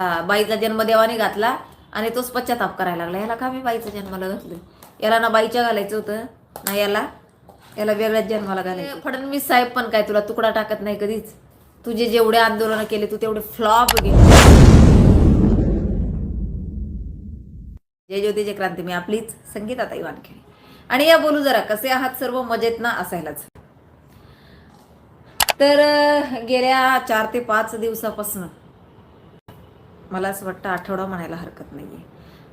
हा बाईचा जन्म देवाने घातला आणि तोच पश्चाताप करायला लागला. याला का मी बाईचा जन्माला घातलं? याला ना बाईच्या घालायचं होतं ना याला? याला वेगळ्याच जन्माला घालायचं फडणवीस साहेब पण काय तुला तुकडा टाकत नाही कधीच? तुझे जेवढे आंदोलन केले तू तेवढे फ्लॉप गेले. जय ज्योती जय क्रांती मी आपलीच संगीताताई वानखेडे. आणि या बोलू जरा कसे आहात सर्व? मजेत ना? असायलाच. तर गेल्या चार ते पाच दिवसापासून मला असं वाटतं आठवडा म्हणायला हरकत नाहीये.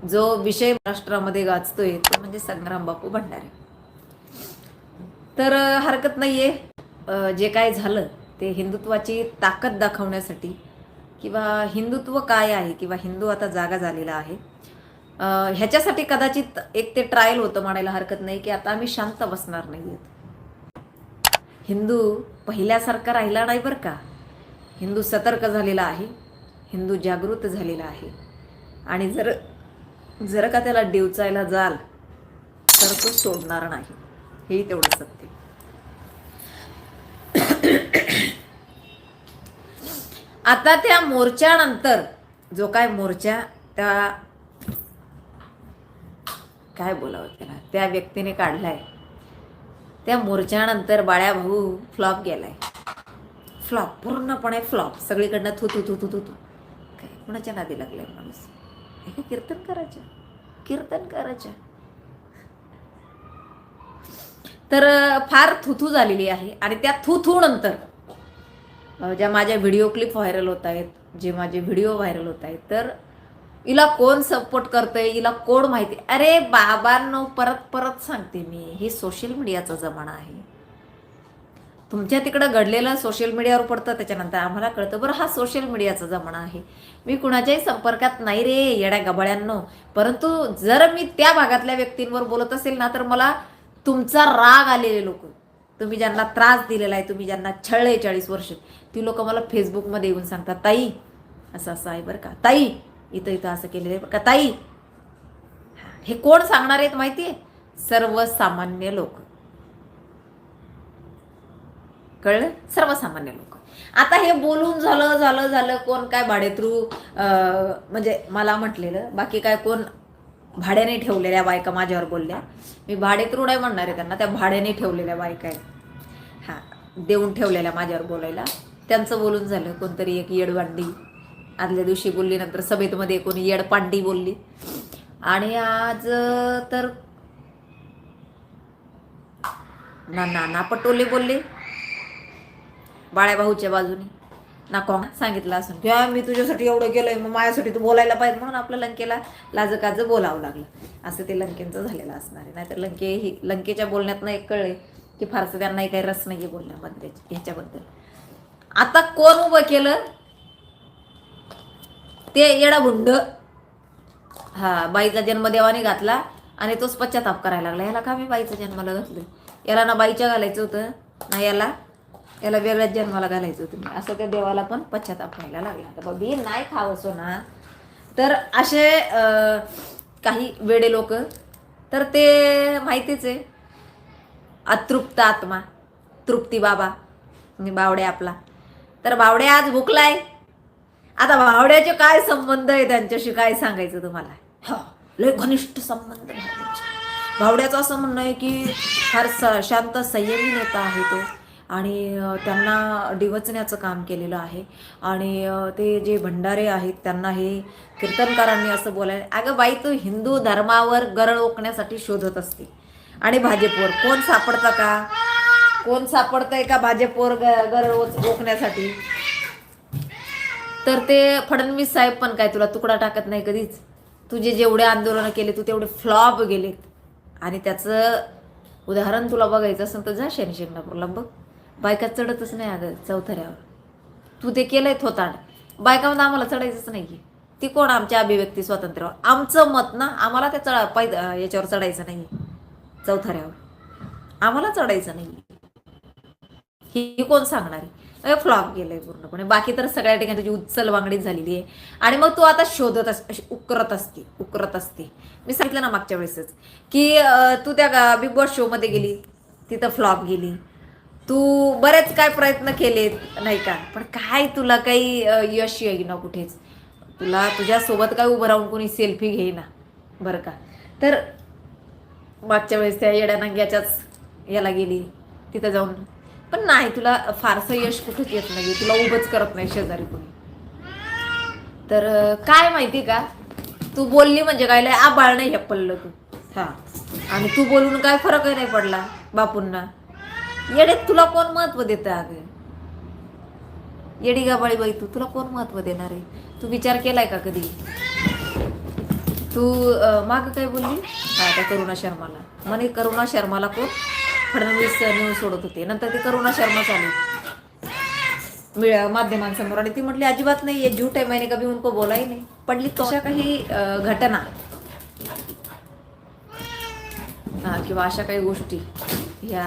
जो विषय महाराष्ट्रामध्ये गाजतोय तो म्हणजे संग्राम बापू भंडारे. तर हरकत नाहीये. आहे जे काय झालं ते हिंदुत्वाची ताकद दाखवण्यासाठी किंवा हिंदुत्व काय आहे किंवा हिंदू आता जागा झालेला आहे ह्याच्यासाठी कदाचित एक ते ट्रायल होतं म्हणायला हरकत नाही की आता आम्ही शांत बसणार नाहीयेत हिंदू पहिल्यासारखा राहिला नाही बरं का. हिंदू सतर्क झालेला आहे. हिंदू जागृत झालेला आहे. आणि जर जर का त्याला डिवचायला जाल तर तो सोडणार नाही. हेही तेवढं सत्य. आता त्या मोर्चानंतर जो काय मोर्चा त्या काय बोलावं त्याला? त्या व्यक्तीने काढलाय. त्या मोर्चानंतर बाळ्या भाऊ फ्लॉप गेलाय. फ्लॉप पूर्णपणे फ्लॉप. सगळीकडनं थू थू थू थू थू थू. कुणाच्या नादी लागलाय माणूस? हे कीर्तन करायच्या कीर्तन करायच्या तर फार थुथू झालेली आहे आणि त्या थुथू नंतर ज्या माझ्या व्हिडिओ क्लिप व्हायरल होत आहेत जे माझे व्हिडिओ व्हायरल होत आहेत तर हिला कोण सपोर्ट करतंय? हिला कोण माहिती? अरे बाबांनो परत परत सांगते मी हे सोशल मीडियाचा जमाना आहे. तुमच्या तिकडं घडलेलं सोशल मीडियावर पडतं त्याच्यानंतर आम्हाला कळतं बरं हा सोशल मीडियाचा जमाना आहे. मी कुणाच्याही संपर्कात नाही रे येड्या गबाळ्यांनो. परंतु जर मी त्या भागातल्या व्यक्तींवर बोलत असेल ना तर मला तुमचा राग आलेले लोक. तुम्ही ज्यांना त्रास दिलेला आहे तुम्ही ज्यांना छळले चाळीस वर्ष ती लोक मला फेसबुकमध्ये येऊन सांगतात ताई असं असं आहे बरं का. ताई इथं इथं असं केलेलं आहे का. ताई हे कोण सांगणार आहेत माहिती आहे सर्वसामान्य लोक. कळलं? सर्वसामान्य लोक. आता हे बोलून झालं झालं झालं कोण काय भाडेत्रू म्हणजे मला म्हटलेलं बाकी काय कोण भाड्याने ठेवलेल्या बायका माझ्यावर बोलल्या. मी भाडेत्रू नाही म्हणणार आहे त्यांना त्या भाड्याने ठेवलेल्या बायका आहेत. हां देऊन ठेवलेल्या माझ्यावर बोलायला. त्यांचं बोलून झालं कोणतरी एक येडवांडी आदल्या दिवशी बोलली नंतर सभेतमध्ये कोणी येडपांडी बोलली. आणि आज तर ना नाना पटोले बोलले. बाळ्याभाऊच्या बाजूने. ना कोण? सांगितलं असं किंवा मी तुझ्यासाठी एवढं केलंय मग माझ्यासाठी तू बोलायला पाहिजे म्हणून आपलं लंकेला लाजकाज बोलावं लागलं. असं ते लंकेंचं झालेलं असणार आहे. नाहीतर लंके ही लंकेच्या बोलण्यातनं एक कळले की फारसं त्यांनाही काही रस नाही बोलण्याबद्दल ह्याच्याबद्दल. आता कोण उभं केलं? ते येडा भुंड. हा बाईचा जन्म देवाने घातला आणि तोच पश्चाताप करायला लागला. याला का मी बाईचा जन्माला घातलं? याला ना बाईच्या घालायचं होतं? ना याला? याला वेगळ्याच जन्माला घालायचं होतं. मी असं त्या देवाला पण पश्चाताप व्हायला लागला. तर बाबी नाही खावं सोना. तर असे काही वेडे लोक तर ते माहितीच आहे. अतृप्त आत्मा तृप्ती बाबा म्हणजे बावडे आपला. तर बावडे आज भुकलाय. आता भावड्याचे काय संबंध आहे? त्यांच्याशी काय सांगायचं तुम्हाला? हा लय घनिष्ठ संबंध आहे. भावड्याचं असं म्हणणं आहे की फार स शांत संयमी नेता आहे तो. आणि त्यांना डिवचण्याचं काम केलेलं आहे. आणि ते जे भंडारे आहेत त्यांना हे कीर्तनकारांनी असं बोलायला अगं बाई तू हिंदू धर्मावर गरळ ओकण्यासाठी शोधत असते. आणि भाजपवर कोण सापडतं का? कोण सापडतंय का भाजपवर ग- गरळ ओच- ओकण्यासाठी तर ते फडणवीस साहेब पण काय तुला तुकडा टाकत नाही कधीच. तुझे जेवढे आंदोलनं केले तू तेवढे फ्लॉप गेलेत. आणि त्याचं उदाहरण तुला बघायचं असेल तर जा शनिशिंगणापूरला बघ. बायका चढतच नाही अगं चौथऱ्यावर. तू ते केलंय थोताड. बायकामध्ये आम्हाला चढायचंच नाही ती कोण आमच्या अभिव्यक्ती स्वातंत्र्यावर? आमचं मत ना आम्हाला त्या चढा पाय याच्यावर चढायचं नाही चौथऱ्यावर. आम्हाला चढायचं नाही ही कोण सांगणार? आहे फ्लॉप गेलंय पूर्णपणे. बाकी तर सगळ्या ठिकाणी तुझी उच्चल वांगडीच झालेली आहे. आणि मग तू आता शोधत अस अशी उकरत असते उकरत असते. मी सांगितलं ना मागच्या वेळेसच की तू त्या बिग बॉस शो मध्ये गेली तिथं फ्लॉप गेली. तू बरेच काय प्रयत्न केलेत नाही का? पण काय तुला काही यश येईना कुठेच? तुला तुझ्यासोबत काय उभं राहून कोणी सेल्फी घेईना बरं का? तर मागच्या वेळेस त्या येड्या नंग्याच्याच याला गेली तिथं जाऊन. पण नाही तुला फारसं यश कुठंच येत नाही तुला उभंच करत नाही शेजारी कोणी. तर काय माहिती का? तू बोलली म्हणजे काय? लय आबाळ नाही पडलं तू. हा. आणि तू बोलून काय फरकही नाही पडला बापूंना. येडे तुला कोण महत्त्व देतं अगं? येडी गाबाळी बाई तू तुला कोण महत्त्व देणार आहे? तू विचार केलाय का कधी? तू माग काय बोलली? हा त्या करुणा शर्माला. म्हणे करुणा शर्माला कोण? फडणवीस न्यूज सोडत होते. नंतर ते करुणा शर्मा चालू माध्यमांसमोर. आणि ती म्हटली अजिबात नाही आहे झूट आहे मैंने कभी उनको बोलाही नाही. पडली तशा काही घटना. हा किंवा अशा काही गोष्टी ह्या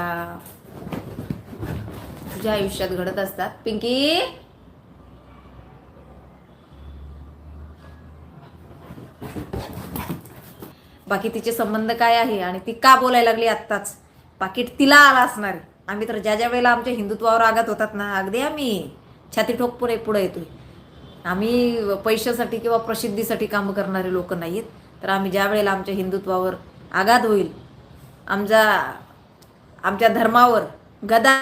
तुझ्या आयुष्यात घडत असतात. पिंकी! बाकी तिचे संबंध काय आहे आणि ती का बोलायला लागली आत्ताच? पाकिट तिला आला असणार आम्ही तर ज्या ज्या वेळेला आमच्या हिंदुत्वावर आघात होतात ना अगदी आम्ही छाती ठोक पुढे पुढे येतोय. आम्ही पैशासाठी किंवा प्रसिद्धीसाठी कामं करणारे लोक नाहीत तर आम्ही ज्या वेळेला आमच्या हिंदुत्वावर आघात होईल आमच्या आमच्या धर्मावर गदा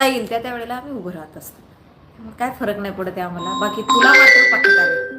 येईल त्या त्या वेळेला आम्ही उभं राहत असतो. काय फरक नाही पडत आहे आम्हाला. बाकी तुला मात्र पाकिट आले